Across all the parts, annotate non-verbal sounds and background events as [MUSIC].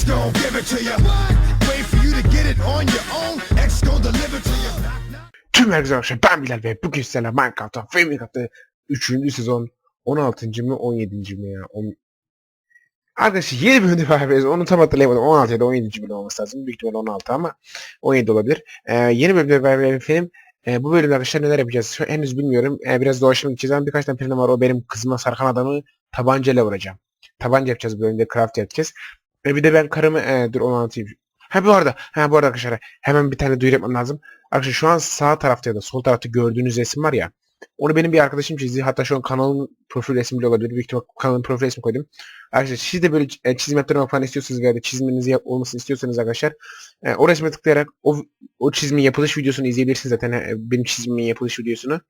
X gon' give it to you. Wait for you to get it on your own. X gon'. Tüm herkese arkadaşlar ben Bilal ve bugün sizlerle Minecraft'ta Famicraft'ta 3. sezon 16. mı 17. mi ya? On... Arkadaşlar yeni bölümde beraberiz. Onu tam hatırlayamadım. 16 ya da 17. bölüm olması lazım. Büyük ihtimalle 16 ama 17 olabilir. Ee, yeni bölümde beraberiz efendim. Ee, bu bölümde arkadaşlar neler yapacağız? Şu, henüz bilmiyorum. Ee, biraz doğaçlama gideceğiz birkaç tane planım var. O benim kızıma sarkan adamı tabancayla vuracağım. Tabanca yapacağız bölümde. Craft yapacağız. Ve bir de ben karımı... E, dur 16'yım. Ha bu arada. Ha bu arada arkadaşlar. Hemen bir tane duyuru yapmam lazım. Arkadaşlar şu an sağ tarafta ya da sol tarafta gördüğünüz resim var ya. Onu benim bir arkadaşım çizdi. Hatta şu an kanalın profil resmi bile olabilir. Büyük ihtimal kanalın profil resmi koydum. Arkadaşlar siz de böyle e, çizim yaptırmak falan istiyorsanız veya da çiziminiz yap, olmasını istiyorsanız arkadaşlar e, o resme tıklayarak o, o çizimin yapılış videosunu izleyebilirsiniz zaten. E, benim çizimimin yapılış videosunu.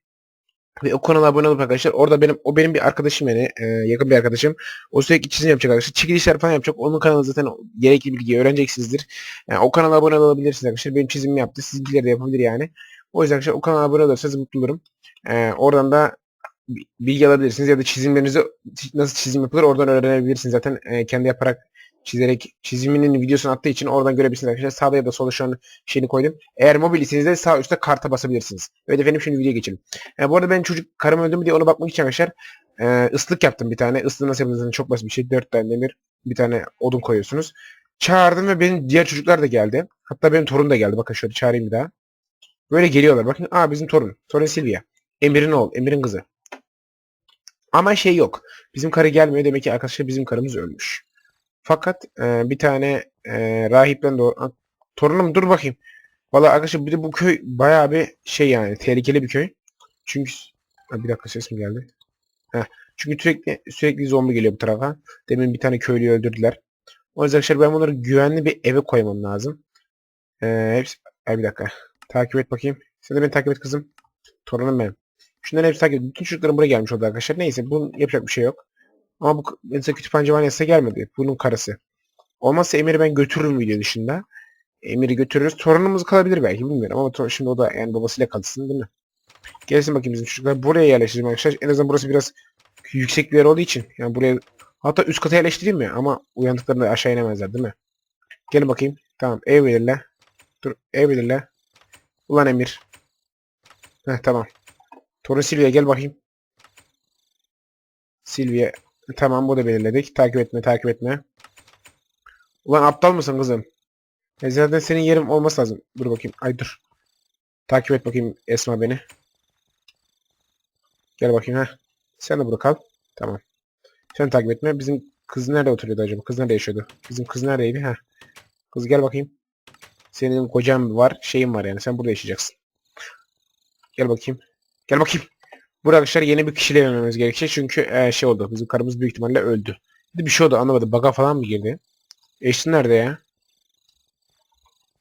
Ve o kanala abone olup arkadaşlar orada benim o benim bir arkadaşım yani e, yakın bir arkadaşım. O sürekli çizim yapacak arkadaşlar. Çekilişler falan yapacak. Onun kanalı zaten gerekli bilgiyi öğreneceksinizdir. Yani o kanala abone olabilirsiniz arkadaşlar. Benim çizimimi yaptı. Sizinkileri de yapabilir yani. O yüzden arkadaşlar o kanala abone olursanız mutlu olurum. E, oradan da bi- bilgi alabilirsiniz ya da çizimlerinizi nasıl çizim yapılır oradan öğrenebilirsiniz zaten e, kendi yaparak çizerek çiziminin videosunu attığı için oradan görebilirsiniz arkadaşlar. Sağda ya da solda şu an şeyini koydum. Eğer mobil iseniz de sağ üstte karta basabilirsiniz. Evet efendim şimdi videoya geçelim. E, bu arada ben çocuk karım öldü mü diye ona bakmak için arkadaşlar e, ıslık yaptım bir tane. Islığı nasıl yapıldığını çok basit bir şey. Dört tane demir bir tane odun koyuyorsunuz. Çağırdım ve benim diğer çocuklar da geldi. Hatta benim torun da geldi. Bakın şöyle çağırayım bir daha. Böyle geliyorlar. Bakın aa bizim torun. Torun Silvia. Emir'in oğlu. Emir'in kızı. Ama şey yok. Bizim karı gelmiyor. Demek ki arkadaşlar bizim karımız ölmüş. Fakat e, bir tane e, rahipten doğru... Aa, Torunum dur bakayım. Valla arkadaşlar bir de bu köy bayağı bir şey yani tehlikeli bir köy. Çünkü Ha, bir dakika ses mi geldi? Heh. Çünkü sürekli sürekli zombi geliyor bu tarafa. Demin bir tane köylüyü öldürdüler. O yüzden arkadaşlar ben bunları güvenli bir eve koymam lazım. Ee, hepsi... Ay bir dakika. Takip et bakayım. Sen de beni takip et kızım. Torunum benim. Şunları hepsi takip et. Bütün çocuklarım buraya gelmiş oldu arkadaşlar. Neyse bunun yapacak bir şey yok. Ama bu mesela kütüphaneci vanesi gelmedi. Bunun karısı. Olmazsa Emir'i ben götürürüm video dışında. Emir'i götürürüz. Torunumuz kalabilir belki bilmiyorum ama şimdi o da yani babasıyla kalsın değil mi? Gelsin bakayım bizim çocuklar. Buraya yerleştireyim arkadaşlar. En azından burası biraz yüksek bir yer olduğu için. Yani buraya hatta üst kata yerleştireyim mi? Ama uyandıklarında aşağı inemezler değil mi? Gelin bakayım. Tamam ev belirle. Dur ev belirle. Ulan Emir. Heh tamam. Torun Silvia gel bakayım. Silvia. Tamam bu da belirledik. Takip etme takip etme. Ulan aptal mısın kızım? E zaten senin yerin olması lazım. Dur bakayım. Ay dur. Takip et bakayım Esma beni. Gel bakayım ha. Sen de burada kal. Tamam. Sen takip etme. Bizim kız nerede oturuyordu acaba? Kız nerede yaşıyordu? Bizim kız neredeydi? Ha. Kız gel bakayım. Senin kocan var. Şeyin var yani. Sen burada yaşayacaksın. Gel bakayım. Gel bakayım. Arkadaşlar yeni bir kişiyle evlenmemiz gerekecek. Çünkü e, şey oldu. Bizim karımız büyük ihtimalle öldü. Bir şey oldu anlamadım. Baga falan mı girdi? Eştin nerede ya?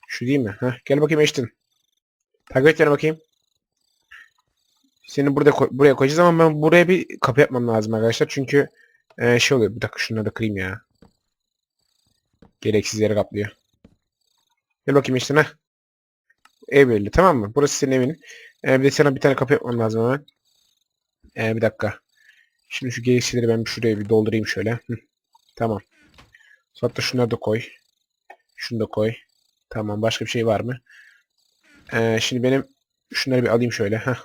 Şu değil mi? Heh, gel bakayım Eştin. Takip et bakayım. Seni burada koy- buraya koyacağız ama ben buraya bir kapı yapmam lazım arkadaşlar. Çünkü e, şey oluyor. Bir dakika şunları da kırayım ya. Gereksiz yere kaplıyor. Gel bakayım işte ne? Ev belli tamam mı? Burası senin evin. E, bir de sana bir tane kapı yapmam lazım hemen. E, bir dakika. Şimdi şu gereksizleri ben bir şuraya bir doldurayım şöyle. Hı. Tamam. Hatta şunları da koy. Şunu da koy. Tamam. Başka bir şey var mı? Ee, şimdi benim şunları bir alayım şöyle. Heh.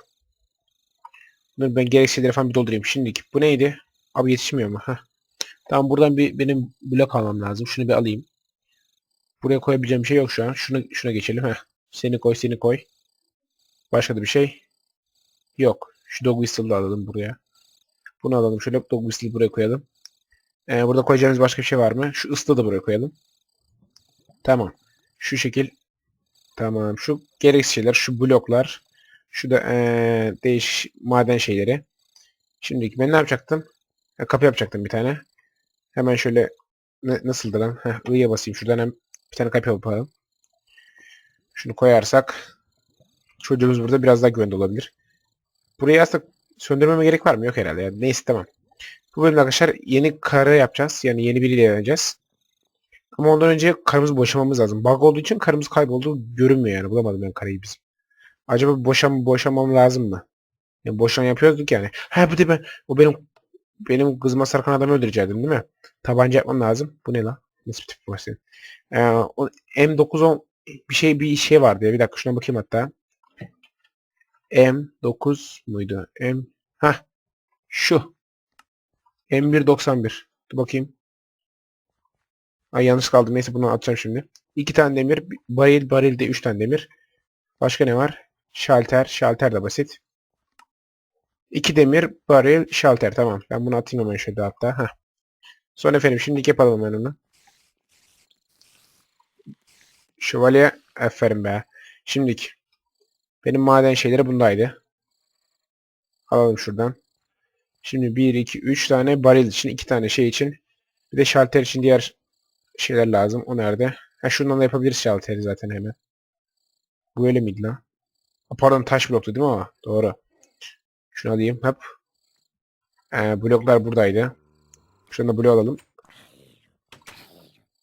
Bunları ben gereksizleri falan bir doldurayım. Şimdiki bu neydi? Abi yetişmiyor mu? Heh. Tamam buradan bir benim blok almam lazım. Şunu bir alayım. Buraya koyabileceğim bir şey yok şu an. Şuna, şuna geçelim. Heh. Seni koy, seni koy. Başka da bir şey yok. Şu dog whistle'ı da alalım buraya. Bunu alalım. Şöyle dog whistle'ı buraya koyalım. Ee, burada koyacağımız başka bir şey var mı? Şu ıslığı da buraya koyalım. Tamam. Şu şekil. Tamam. Şu gereksiz şeyler. Şu bloklar. Şu da ee, değiş maden şeyleri. Şimdiki ben ne yapacaktım? Ha, kapı yapacaktım bir tane. Hemen şöyle ne, nasıldı lan? Heh, I'ya basayım. Şuradan hem bir tane kapı yapalım. Şunu koyarsak çocuğumuz burada biraz daha güvende olabilir. Burayı aslında söndürmeme gerek var mı? Yok herhalde. Yani neyse tamam. Bu bölümde arkadaşlar yeni kare yapacağız. Yani yeni biriyle evleneceğiz. Ama ondan önce karımızı boşamamız lazım. Bug olduğu için karımız kayboldu. Görünmüyor yani. Bulamadım ben kareyi bizim. Acaba boşam boşamam lazım mı? Yani boşan yapıyorduk yani. Ha bu da ben o benim benim kızıma sarkan adamı öldürecektim değil mi? Tabanca yapmam lazım. Bu ne la? Nasıl bir tip senin? Ee, o M910 bir şey bir şey vardı ya. Bir dakika şuna bakayım hatta. M9 muydu? M ha şu. M191. Dur bakayım. Ay yanlış kaldı. Neyse bunu atacağım şimdi. İki tane demir. bir- Baril barilde üç tane demir. Başka ne var? Şalter. Şalter de basit. İki demir, baril, şalter. Tamam. Ben bunu atayım hemen şöyle hatta. Heh. Sonra efendim şimdi yapalım ben onu. Şövalye. Aferin be. Şimdiki. Benim maden şeyleri bundaydı. Alalım şuradan. Şimdi 1, 2, 3 tane baril için, 2 tane şey için. Bir de şalter için diğer şeyler lazım. O nerede? Ha şundan da yapabiliriz şalteri zaten hemen. Bu öyle miydi lan? Pardon taş bloktu değil mi o? Doğru. Şunu alayım. Hop. Ee, bloklar buradaydı. Şunu da blok alalım.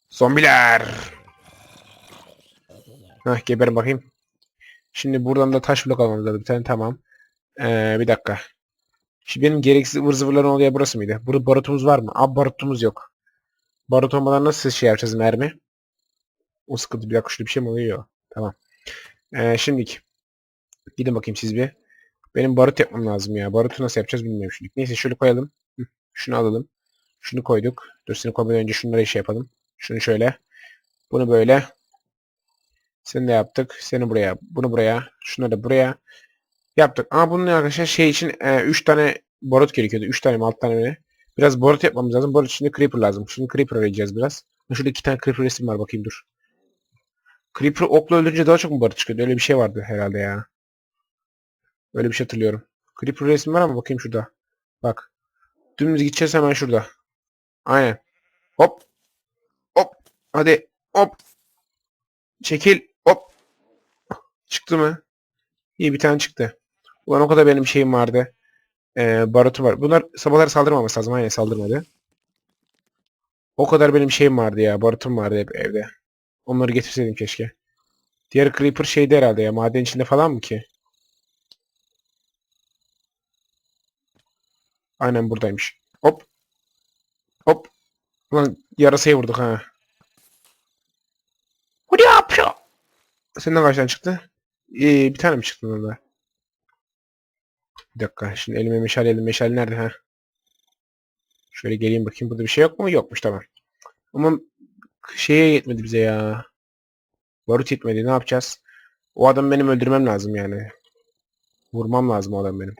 Zombiler. Hah geberin bakayım. Şimdi buradan da taş blok almamız lazım. Bir tane tamam. Ee, bir dakika. Şimdi benim gereksiz ıvır zıvırların olduğu yer burası mıydı? Burada barutumuz var mı? Abi barutumuz yok. Barut olmadan nasıl şey yapacağız mermi? O sıkıntı bir dakika bir şey mi oluyor? Tamam. Ee, şimdiki. Gidin bakayım siz bir. Benim barut yapmam lazım ya. Barutu nasıl yapacağız bilmiyorum şimdi. Neyse şöyle koyalım. Şunu alalım. Şunu koyduk. Dur seni koymadan önce şunları şey yapalım. Şunu şöyle. Bunu böyle. Seni de yaptık. Seni buraya. Bunu buraya. Şunları da buraya. Yaptık. Ama bunun arkadaşlar şey için 3 tane barut gerekiyordu. 3 tane mi 6 tane mi? Biraz barut yapmamız lazım. Barut için de creeper lazım. Şimdi creeper arayacağız biraz. Şurada iki tane creeper resim var. Bakayım dur. Creeper okla öldürünce daha çok mu barut çıkıyordu? Öyle bir şey vardı herhalde ya. Öyle bir şey hatırlıyorum. Creeper resim var ama bakayım şurada. Bak. Dümdüz gideceğiz hemen şurada. Aynen. Hop. Hop. Hadi. Hop. Çekil. Hop. Çıktı mı? İyi bir tane çıktı. Ulan o kadar benim şeyim vardı. Ee, barutu var. Bunlar sabahları saldırmaması lazım. Aynen saldırmadı. O kadar benim şeyim vardı ya. Barutum vardı hep evde. Onları getirseydim keşke. Diğer Creeper şeyde herhalde ya. Maden içinde falan mı ki? Aynen buradaymış. Hop. Hop. Ulan yarasayı vurduk ha. Ne yapıyor? Senin kaç tane çıktı? Ee, bir tane mi çıktı onda? Bir dakika. Şimdi elime meşale elim meşale nerede ha? Şöyle geleyim bakayım. Burada bir şey yok mu? Yokmuş tamam. Ama şeye yetmedi bize ya. Barut yetmedi. Ne yapacağız? O adamı benim öldürmem lazım yani. Vurmam lazım o adamı benim.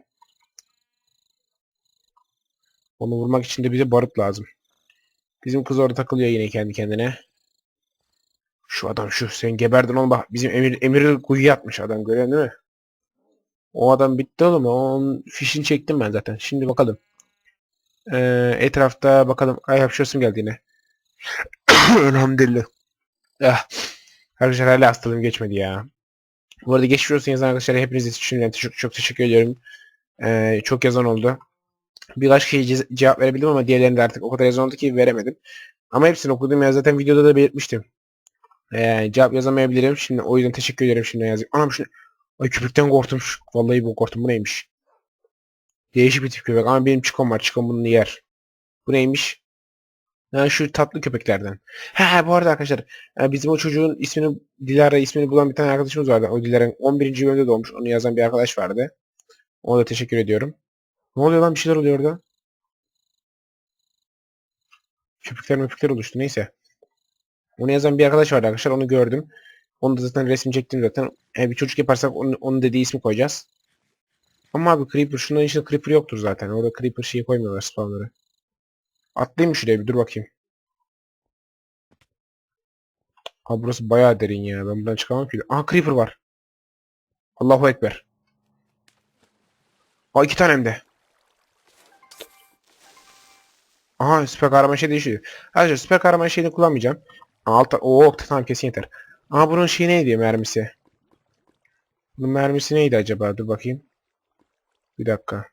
Onu vurmak için de bize barut lazım. Bizim kız orada takılıyor yine kendi kendine. Şu adam şu. Sen geberdin oğlum bak. Bizim Emir, Emir'i kuyuya atmış adam. Görüyorsun değil mi? O adam bitti oğlum. Onun fişini çektim ben zaten. Şimdi bakalım. Ee, etrafta bakalım. Ay hapşırsın geldi yine. [COUGHS] Elhamdülillah. Ah. Arkadaşlar hala hastalığım geçmedi ya. Bu arada geçmiş olsun yazan arkadaşlar hepinize şimdiden çok, çok teşekkür ediyorum. Ee, çok yazan oldu. Birkaç kişiye ce- cevap verebildim ama diğerlerinde artık o kadar yazan oldu ki veremedim. Ama hepsini okudum ya zaten videoda da belirtmiştim. Ee, cevap yazamayabilirim. Şimdi o yüzden teşekkür ederim şimdi yazayım. Anam şunu. Ay köpekten korktum. Vallahi bu korktum. Bu neymiş? Değişik bir tip köpek ama benim çikom var. Çikom bunu yer. Bu neymiş? Ha, şu tatlı köpeklerden. Ha bu arada arkadaşlar e, bizim o çocuğun ismini Dilara ismini bulan bir tane arkadaşımız vardı. O Dilara'nın 11. bölümde doğmuş. Onu yazan bir arkadaş vardı. Ona da teşekkür ediyorum. Ne oluyor lan bir şeyler oluyor orada. Köpükler möpükler oluştu neyse. Onu yazan bir arkadaş vardı arkadaşlar onu gördüm. Onu da zaten resim çektim zaten. E, bir çocuk yaparsak onun, onun dediği ismi koyacağız. Ama abi Creeper şunların içinde Creeper yoktur zaten. Orada Creeper şeyi koymuyorlar spawnları. Atlayayım şuraya bir dur bakayım. Abi burası bayağı derin ya. Ben buradan çıkamam ki. Aha Creeper var. Allahu Ekber. Aa iki tane hem de. Aha süper kahraman şey değişiyor. Arkadaşlar süper kahraman şeyini kullanmayacağım. Altta o tamam kesin yeter. Aha bunun şey neydi mermisi? Bunun mermisi neydi acaba? Dur bakayım. Bir dakika.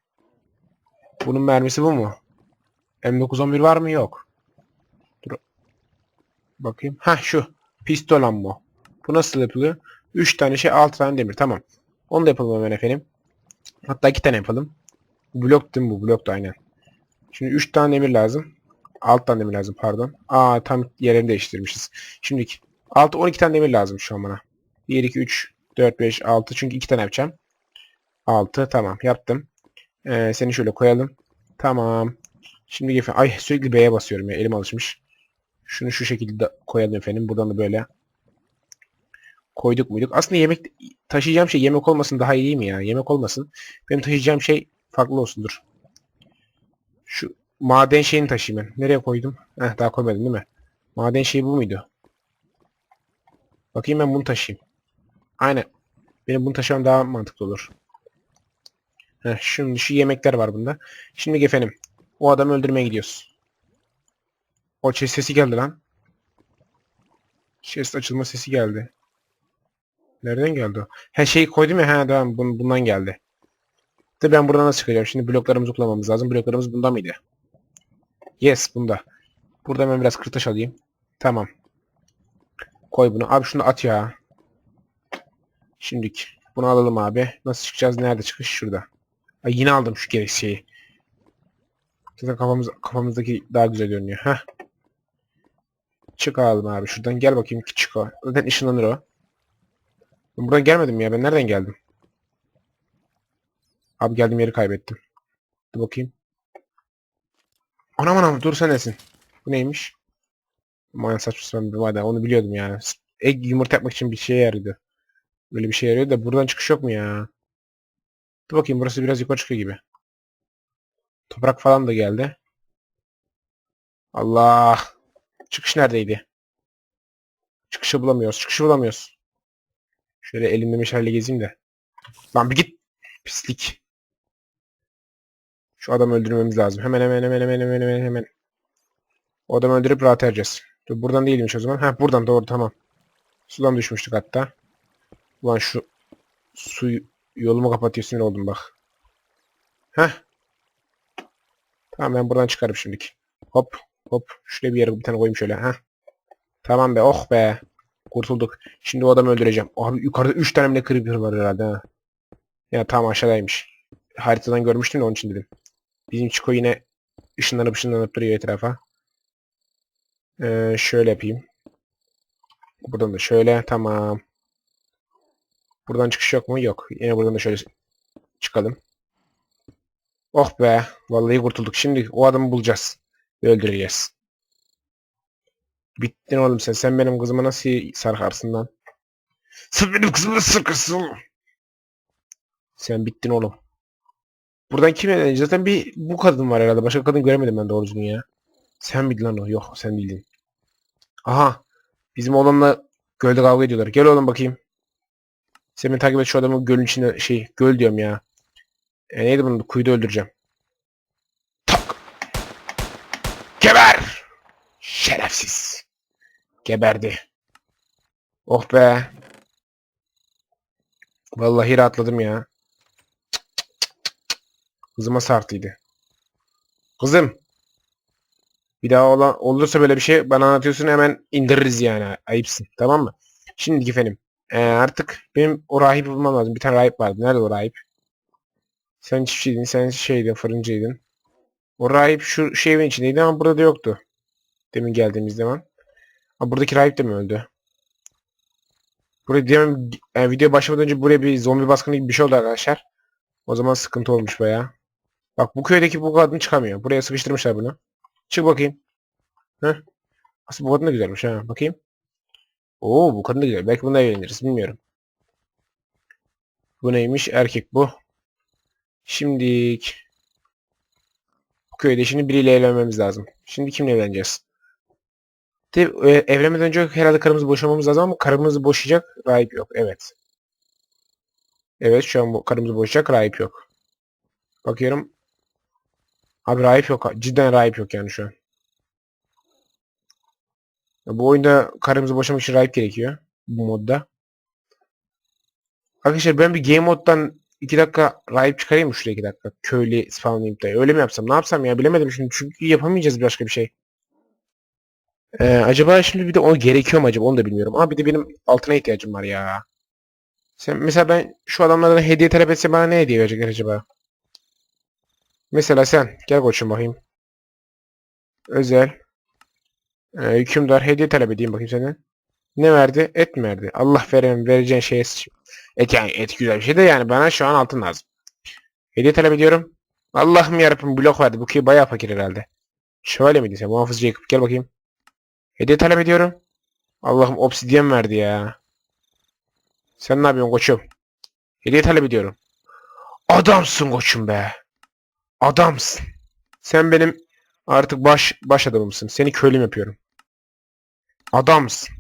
Bunun mermisi bu mu? M911 var mı? Yok. Dur. Bakayım. Ha şu. Pistol ammo. Bu nasıl yapılıyor? 3 tane şey 6 tane demir. Tamam. Onu da yapalım hemen efendim. Hatta 2 tane yapalım. Blok değil mi bu? Blok da aynen. Şimdi 3 tane demir lazım. Alttan demir lazım pardon. Aa tam yerini değiştirmişiz. Şimdi 6 12 tane demir lazım şu an bana. 1 2 3 4 5 6 çünkü 2 tane yapacağım. 6 tamam yaptım. Ee, seni şöyle koyalım. Tamam. Şimdi efendim ay sürekli B'ye basıyorum ya elim alışmış. Şunu şu şekilde koyalım efendim. Buradan da böyle koyduk muyduk? Aslında yemek taşıyacağım şey yemek olmasın daha iyi mi ya? Yemek olmasın. Benim taşıyacağım şey farklı olsundur. Şu maden şeyini taşıyayım ben. Nereye koydum? Heh, daha koymadım değil mi? Maden şeyi bu muydu? Bakayım ben bunu taşıyayım. Aynen. Benim bunu taşımam daha mantıklı olur. Heh, şimdi şu yemekler var bunda. Şimdi efendim. O adamı öldürmeye gidiyoruz. O chest sesi geldi lan. Chest açılma sesi geldi. Nereden geldi o? Her şeyi koydum ya. Ha tamam bun- bundan geldi. De ben buradan nasıl çıkacağım? Şimdi bloklarımızı kullanmamız lazım. Bloklarımız bunda mıydı? Yes bunda. Burada ben biraz kırtaş alayım. Tamam. Koy bunu. Abi şunu at ya. Şimdilik. Bunu alalım abi. Nasıl çıkacağız? Nerede çıkış? Şurada. Ay yine aldım şu gerek şeyi. Zaten kafamız, kafamızdaki daha güzel görünüyor. Heh. Çıkalım abi şuradan. Gel bakayım ki çık o. Zaten ışınlanır o. Ben buradan gelmedim ya. Ben nereden geldim? Abi geldiğim yeri kaybettim. Dur bakayım. Anam anam dur sen nesin? Bu neymiş? Aman saçma sapan bir madde. Onu biliyordum yani. Egg yumurta yapmak için bir şeye yarıyordu. Böyle bir şey yarıyor da buradan çıkış yok mu ya? Dur bakayım burası biraz yukarı çıkıyor gibi. Toprak falan da geldi. Allah. Çıkış neredeydi? Çıkışı bulamıyoruz. Çıkışı bulamıyoruz. Şöyle elimde meşale gezeyim de. Lan bir git. Pislik. Şu adamı öldürmemiz lazım. Hemen hemen hemen hemen hemen hemen hemen. O adamı öldürüp rahat edeceğiz. Dur, buradan değilmiş o zaman. Ha buradan doğru tamam. Sudan düşmüştük hatta. Ulan şu su yolumu kapatıyor sinir oldum bak. Heh. Tamam ben buradan çıkarım şimdilik. Hop hop. Şuraya bir yere bir tane koyayım şöyle. Heh. Tamam be oh be. Kurtulduk. Şimdi o adamı öldüreceğim. Abi yukarıda 3 tane mi ne creeper var herhalde ha. Ya tamam aşağıdaymış. Haritadan görmüştüm de onun için dedim. Bizim Chico yine ışınlanıp ışınlanıp duruyor etrafa. Ee, şöyle yapayım. Buradan da şöyle tamam. Buradan çıkış yok mu? Yok. Yine buradan da şöyle çıkalım. Oh be. Vallahi kurtulduk. Şimdi o adamı bulacağız. Öldüreceğiz. Bittin oğlum sen. Sen benim kızıma nasıl sarkarsın lan? Sen benim kızıma nasıl sarkarsın? Sen bittin oğlum. Buradan kim evlenecek? Zaten bir bu kadın var herhalde. Başka kadın göremedim ben doğru düzgün ya. Sen miydin lan o? Yok sen değildin. Aha. Bizim oğlanla gölde kavga ediyorlar. Gel oğlum bakayım. Sen beni takip et şu adamı gölün içinde şey göl diyorum ya. E, neydi bunun? Kuyuda öldüreceğim. Tak. Geber. Şerefsiz. Geberdi. Oh be. Vallahi rahatladım ya. Kızıma sartıydı. Kızım. Bir daha olan, olursa böyle bir şey bana anlatıyorsun hemen indiririz yani. Ayıpsın. Tamam mı? Şimdi efendim. Ee, artık benim o rahibi bulmam lazım. Bir tane rahip vardı. Nerede o rahip? Sen çiftçiydin, sen şeydin, fırıncıydın. O rahip şu şey evin içindeydi ama burada da yoktu. Demin geldiğimiz zaman. Ha buradaki rahip de mi öldü? Buraya demin yani video başlamadan önce buraya bir zombi baskını gibi bir şey oldu arkadaşlar. O zaman sıkıntı olmuş bayağı. Bak bu köydeki bu kadın çıkamıyor. Buraya sıkıştırmışlar bunu. Çık bakayım. Heh. Aslında bu kadın da güzelmiş ha. Bakayım. Oo bu kadın da güzel. Belki bununla evleniriz. Bilmiyorum. Bu neymiş? Erkek bu. Şimdilik bu köyde şimdi biriyle evlenmemiz lazım. Şimdi kimle evleneceğiz? De, e, evlenmeden önce herhalde karımızı boşamamız lazım ama karımızı boşayacak rahip yok. Evet. Evet şu an bu karımızı boşayacak rahip yok. Bakıyorum. Abi rahip yok. Cidden rahip yok yani şu an. Ya bu oyunda karımızı boşamak için rahip gerekiyor. Bu modda. Arkadaşlar ben bir game moddan 2 dakika rahip çıkarayım mı şuraya 2 dakika? Köylü spawnlayıp da. Öyle mi yapsam? Ne yapsam ya? Bilemedim şimdi. Çünkü yapamayacağız başka bir şey. Ee, acaba şimdi bir de o gerekiyor mu acaba? Onu da bilmiyorum. Ama bir de benim altına ihtiyacım var ya. Sen mesela ben şu adamlardan hediye talep etsem bana ne hediye verecekler acaba? Mesela sen. Gel koçum bakayım. Özel. Ee, hükümdar hediye talep edeyim bakayım senden. Ne verdi? Et mi verdi? Allah veren vereceğin şeye sıçayım. Et yani et güzel bir şey de yani bana şu an altın lazım. Hediye talep ediyorum. Allah'ım yarabbim blok verdi. Bu ki bayağı fakir herhalde. Şöyle miydi sen? Muhafızcı Yakup gel bakayım. Hediye talep ediyorum. Allah'ım obsidyen verdi ya. Sen ne yapıyorsun koçum? Hediye talep ediyorum. Adamsın koçum be. Adamsın. Sen benim artık baş baş adamımsın. Seni köylüm yapıyorum. Adamsın.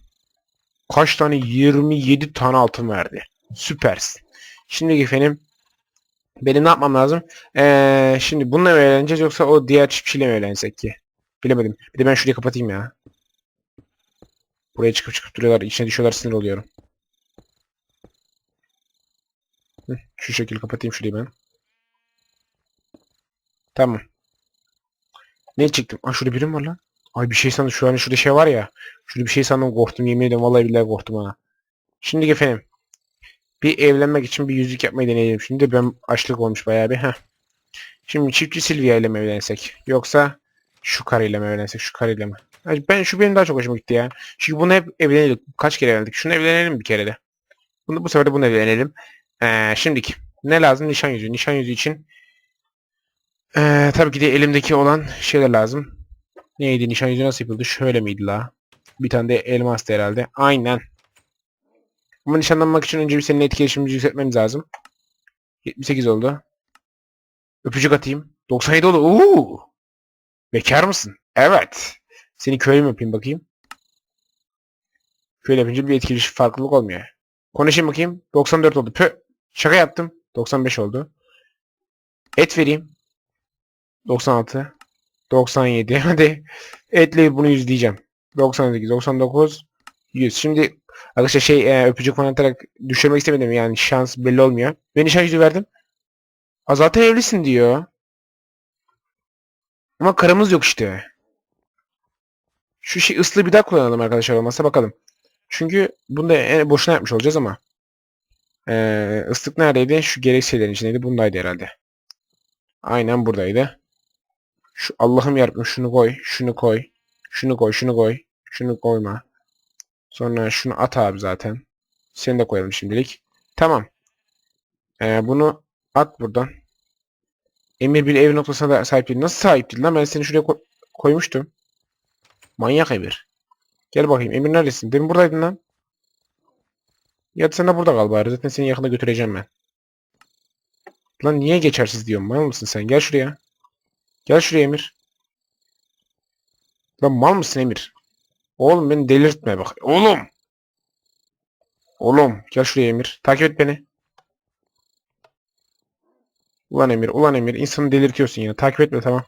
Kaç tane? 27 tane altın verdi. Süpersin. Şimdi efendim benim ne yapmam lazım? Ee, şimdi bununla mı evleneceğiz yoksa o diğer çiftçiyle mi evlensek ki? Bilemedim. Bir de ben şurayı kapatayım ya. Buraya çıkıp çıkıp duruyorlar. içine düşüyorlar sinir oluyorum. Şu şekilde kapatayım şurayı ben. Tamam. Ne çıktım? Aa şurada birim var lan. Ay bir şey sandım. Şu an şurada şey var ya. Şurada bir şey sandım korktum. Yemin ediyorum vallahi billahi korktum ha. Şimdi efendim. Bir evlenmek için bir yüzük yapmayı deneyelim. Şimdi ben açlık olmuş bayağı bir. Heh. Şimdi çiftçi Silvia ile mi evlensek? Yoksa şu karıyla mı evlensek? Şu karıyla mı? Ben şu benim daha çok hoşuma gitti ya. Çünkü bunu hep evlenelim. Kaç kere evlendik? Şunu evlenelim bir kere de. Bunu bu sefer de bunu evlenelim. Ee, şimdiki. Ne lazım? Nişan yüzüğü. Nişan yüzüğü için ee, tabii ki de elimdeki olan şeyler lazım. Neydi? Nişan yüzüğü nasıl yapıldı? Şöyle miydi la? Bir tane de elmastı herhalde. Aynen. Ama nişanlanmak için önce bir senin etkileşimimizi yükseltmemiz lazım. 78 oldu. Öpücük atayım. 97 oldu. Uuu. Bekar mısın? Evet. Seni köylü mü yapayım bakayım? Köylü yapınca bir etkileşim farklılık olmuyor. Konuşayım bakayım. 94 oldu. Pö. Şaka yaptım. 95 oldu. Et vereyim. 96. 97. [LAUGHS] Hadi. Etle bunu yüzleyeceğim. 98, 99, 100. Şimdi arkadaşlar şey e, öpücük falan atarak düşürmek istemedim yani şans belli olmuyor. Ben nişan yüzüğü verdim. Aa, zaten evlisin diyor. Ama karımız yok işte. Şu şey ıslığı bir daha kullanalım arkadaşlar olmazsa bakalım. Çünkü bunu da en boşuna yapmış olacağız ama. Ee, ıslık neredeydi? Şu gereksiz şeylerin içindeydi. Bundaydı herhalde. Aynen buradaydı. Şu Allah'ım yarabbim şunu koy, şunu koy, şunu koy, şunu koy, şunu koyma. Sonra şunu at abi zaten. Seni de koyalım şimdilik. Tamam. Ee, bunu at buradan. Emir bir ev noktasına da sahip değil. Nasıl sahip değil lan? Ben seni şuraya ko- koymuştum. Manyak Emir. Gel bakayım. Emir neredesin? Demin buradaydın lan. Ya sen de burada kal bari. Zaten seni yakında götüreceğim ben. Lan niye geçersiz diyorum. Mal mısın sen? Gel şuraya. Gel şuraya Emir. Lan mal mısın Emir? Oğlum beni delirtme bak. Oğlum. Oğlum gel şuraya Emir. Takip et beni. Ulan Emir, ulan Emir. insanı delirtiyorsun yine. Takip etme tamam.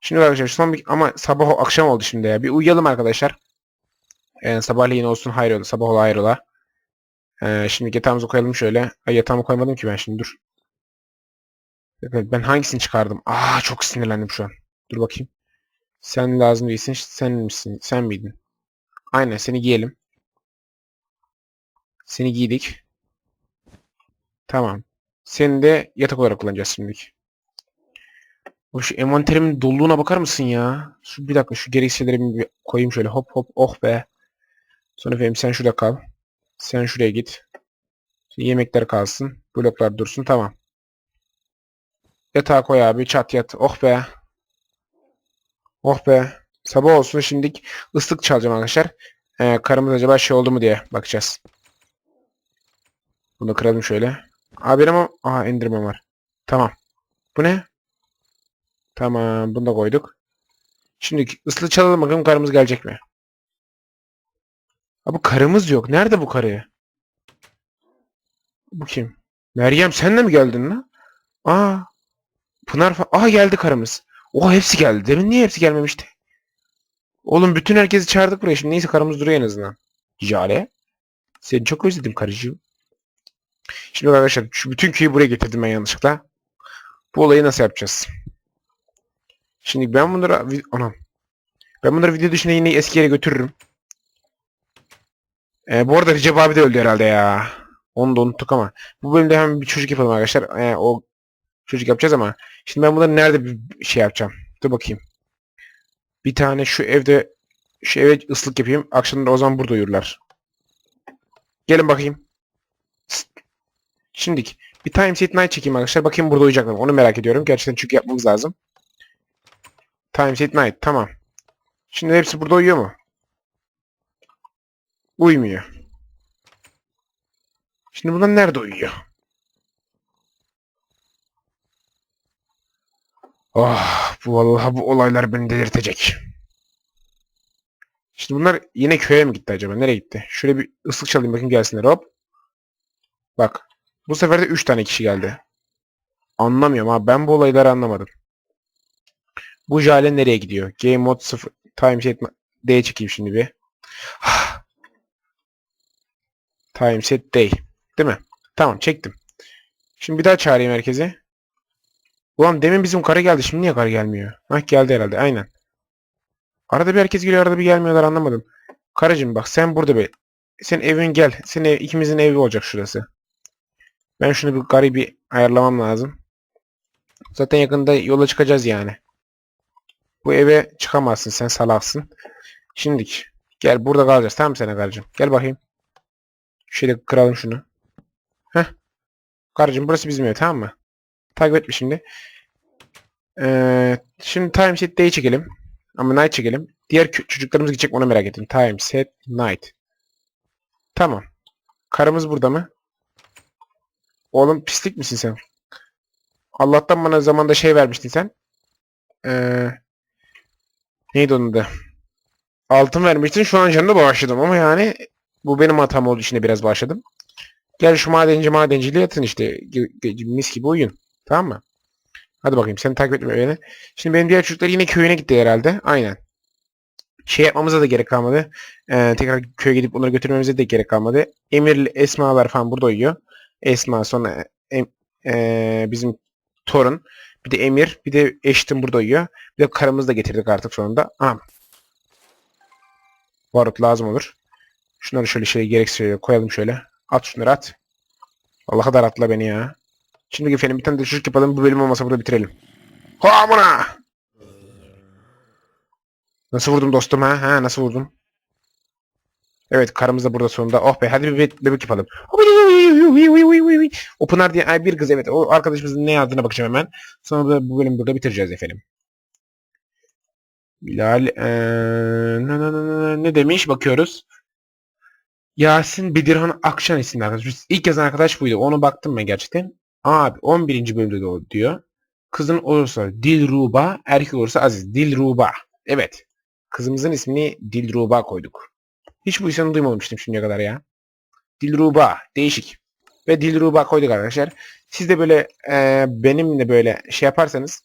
Şimdi arkadaşlar son bir ama sabah akşam oldu şimdi ya. Bir uyuyalım arkadaşlar. Ee, sabahleyin olsun hayrola. Sabah ola hayrola. Ee, şimdi yatağımızı koyalım şöyle. Ay yatağımı koymadım ki ben şimdi dur. Ben hangisini çıkardım? Aa çok sinirlendim şu an. Dur bakayım. Sen lazım değilsin. Sen misin? Sen miydin? Aynen seni giyelim. Seni giydik. Tamam. Seni de yatak olarak kullanacağız şimdilik. O şu envanterimin doluluğuna bakar mısın ya? Şu bir dakika şu gereksiz şeyleri bir koyayım şöyle hop hop oh be. Sonra efendim sen şurada kal. Sen şuraya git. Şimdi yemekler kalsın. Bloklar dursun tamam. Yatağa koy abi çat yat. Oh be. Oh be. Sabah olsun şimdilik ıslık çalacağım arkadaşlar. Ee, karımız acaba şey oldu mu diye bakacağız. Bunu kıralım şöyle. Abi ama aha endirme var. Tamam. Bu ne? Tamam bunu da koyduk. Şimdi ıslık çalalım bakalım karımız gelecek mi? Abi karımız yok. Nerede bu karı? Bu kim? Meryem sen de mi geldin lan? Aa. Pınar falan. Aa geldi karımız. Oha hepsi geldi. Demin niye hepsi gelmemişti? Oğlum bütün herkesi çağırdık buraya. Şimdi neyse karımız duruyor en azından. Jale. Seni çok özledim karıcığım. Şimdi arkadaşlar şu bütün köyü buraya getirdim ben yanlışlıkla. Bu olayı nasıl yapacağız? Şimdi ben bunları... vi- Anam. Ben bunları video dışında yine eski yere götürürüm. Ee, bu arada Recep abi de öldü herhalde ya. Onu da unuttuk ama. Bu bölümde hemen bir çocuk yapalım arkadaşlar. Ee, o çocuk yapacağız ama. Şimdi ben bunları nerede bir şey yapacağım? Dur bakayım. Bir tane şu evde şu eve ıslık yapayım. Akşamları o zaman burada uyurlar. Gelin bakayım. Sıt. Şimdilik bir time set night çekeyim arkadaşlar. Bakayım burada uyuyacaklar? Onu merak ediyorum. Gerçekten çünkü yapmamız lazım. Time set night. Tamam. Şimdi hepsi burada uyuyor mu? Uyumuyor. Şimdi bunlar nerede uyuyor? Oh, bu vallahi bu olaylar beni delirtecek. Şimdi bunlar yine köye mi gitti acaba? Nereye gitti? Şöyle bir ıslık çalayım bakayım gelsinler hop. Bak. Bu sefer de 3 tane kişi geldi. Anlamıyorum abi. Ben bu olayları anlamadım. Bu Jale nereye gidiyor? Game mode 0. Time set D çekeyim şimdi bir. Time set day. Değil mi? Tamam çektim. Şimdi bir daha çağırayım herkese. Ulan demin bizim karı geldi. Şimdi niye karı gelmiyor? Hah geldi herhalde. Aynen. Arada bir herkes geliyor arada bir gelmiyorlar anlamadım. Karıcığım bak sen burada be. Senin evin gel. Senin ev, ikimizin evi olacak şurası. Ben şunu bir bir ayarlamam lazım. Zaten yakında yola çıkacağız yani. Bu eve çıkamazsın sen salaksın. Şimdilik. Gel burada kalacağız. Tamam mı sana karıcığım? Gel bakayım. Şöyle kıralım şunu. Heh. Karıcığım burası bizim ev tamam mı? Takip etme şimdi. Ee, şimdi time set day çekelim. Ama night çekelim. Diğer çocuklarımız gidecek onu merak ettim. Time set night. Tamam. Karımız burada mı? Oğlum pislik misin sen? Allah'tan bana zamanda şey vermiştin sen. Ee, neydi onun da? Altın vermiştin şu an canını bağışladım ama yani bu benim hatam olduğu için biraz bağışladım. Gel şu madenci madenciyle yatın işte. Mis gibi uyuyun. Tamam mı? Hadi bakayım seni takip etme beni. Şimdi benim diğer çocuklar yine köyüne gitti herhalde. Aynen. Şey yapmamıza da gerek kalmadı. Ee, tekrar köye gidip onları götürmemize de gerek kalmadı. Emir'le Esma'lar falan burada uyuyor. Esma sonra em, ee, bizim torun. Bir de Emir. Bir de eşitim burada uyuyor. Bir de karımızı da getirdik artık sonunda. Aha. Barut lazım olur. Şunları şöyle şey gereksiz şöyle koyalım şöyle. At şunları at. Allah kadar atla beni ya. Şimdi efendim bir tane de çocuk yapalım. Bu bölüm olmasa burada bitirelim. Hamına! Nasıl vurdum dostum ha? Ha nasıl vurdum? Evet karımız da burada sonunda. Oh be hadi bir bebek, bebek yapalım. O Pınar diye ay bir kız evet. O arkadaşımızın ne yazdığına bakacağım hemen. Sonra da bu bölümü burada bitireceğiz efendim. Bilal eee, ne, demiş bakıyoruz. Yasin Bedirhan Akşan isimli arkadaş. İlk yazan arkadaş buydu. Onu baktım ben gerçekten. Abi 11. bölümde de diyor. Kızın olursa Dilruba, erkek olursa Aziz. Dilruba. Evet. Kızımızın ismini Dilruba koyduk. Hiç bu isimini duymamıştım şimdiye kadar ya. Dilruba. Değişik. Ve Dilruba koyduk arkadaşlar. Siz de böyle e, benimle böyle şey yaparsanız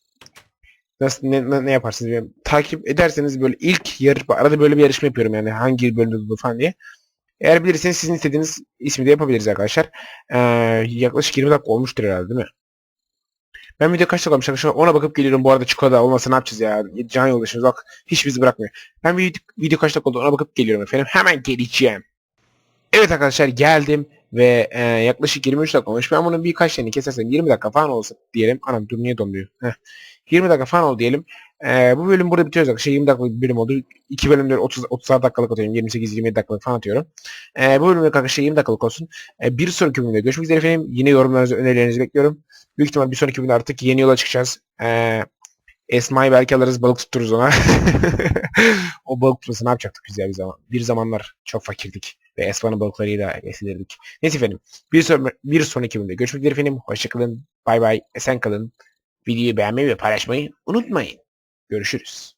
nasıl ne, ne, yaparsınız. Takip ederseniz böyle ilk yarışma arada böyle bir yarışma yapıyorum yani hangi bölümde falan diye. Eğer bilirseniz sizin istediğiniz ismi de yapabiliriz arkadaşlar. Ee, yaklaşık 20 dakika olmuştur herhalde değil mi? Ben video kaç dakika olmuş ona bakıp geliyorum. Bu arada çikolata olmasa ne yapacağız ya? Can yoldaşımız bak hiç bizi bırakmıyor. Ben video, video kaç dakika oldu ona bakıp geliyorum efendim. Hemen geleceğim. Evet arkadaşlar geldim ve e, yaklaşık 23 dakika olmuş. Ben bunun birkaç tane kesersem 20 dakika falan olsa diyelim. Anam dur niye donduyor? Heh. 20 dakika falan oldu diyelim. E, bu bölüm burada bitiyoruz arkadaşlar. 20 dakikalık bir bölüm oldu. İki bölümleri 30 30 dakikalık atıyorum. 28-27 dakikalık falan atıyorum. E, bu bölümde arkadaşlar 20 dakikalık olsun. E, bir sonraki bölümde görüşmek üzere efendim. Yine yorumlarınızı, önerilerinizi bekliyorum. Büyük ihtimal bir sonraki bölümde artık yeni yola çıkacağız. E, Esma'yı belki alırız balık tuttururuz ona. [LAUGHS] o balık tutması ne yapacaktık biz ya bir zaman. Bir zamanlar çok fakirdik. Ve Esma'nın balıklarıyla beslenirdik. Neyse efendim. Bir, son, bir sonraki bölümde görüşmek üzere efendim. Hoşçakalın. Bay bay. Esen kalın. Videoyu beğenmeyi ve paylaşmayı unutmayın. Görüşürüz.